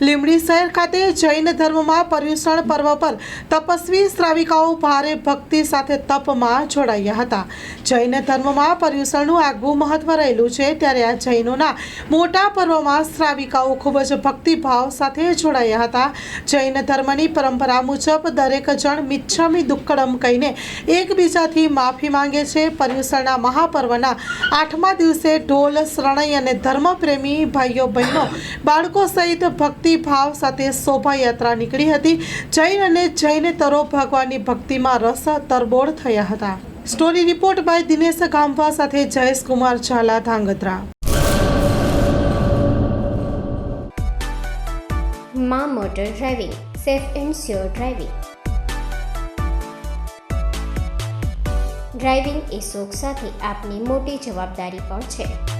લીંબડી શહેર ખાતે જૈન ધર્મમાં પર્યુષણ પર્વ પર તપસ્વી શ્રાવિકાઓ ભારે ભક્તિ સાથે તપમાં જોડાયા હતા. જૈન ધર્મમાં પર્યુષણનું આગવું મહત્વ રહેલું છે ત્યારે આ જૈનોના મોટા પર્વમાં શ્રાવિકાઓ ખૂબ જ ભક્તિભાવ સાથે જોડાયા હતા. જૈન ધર્મની પરંપરા મુજબ દરેક જણ મિચ્છામી દુક્કડમ કહીને એકબીજાથી માફી માંગે છે. પર્યુષણના મહાપર્વના આઠમા દિવસે ઢોલ, શરણઈ અને ધર્મપ્રેમી ભાઈઓ બહેનો બાળકો સહિત ભક્તિભાવ સાથે શોભાયાત્રા નીકળી હતી. જૈન અને જૈનેતરો ભગવાનની ભક્તિમાં રસ તરબોળ થયા હતા. Story report by Dinesh Gamva સાથે જયેશ કુમાર ઝાલા, ધાંગધ્રા. મા motor driving, safe and sure driving. Driving એ શોખ સાથે આપની મોટી જવાબદારી પણ છે.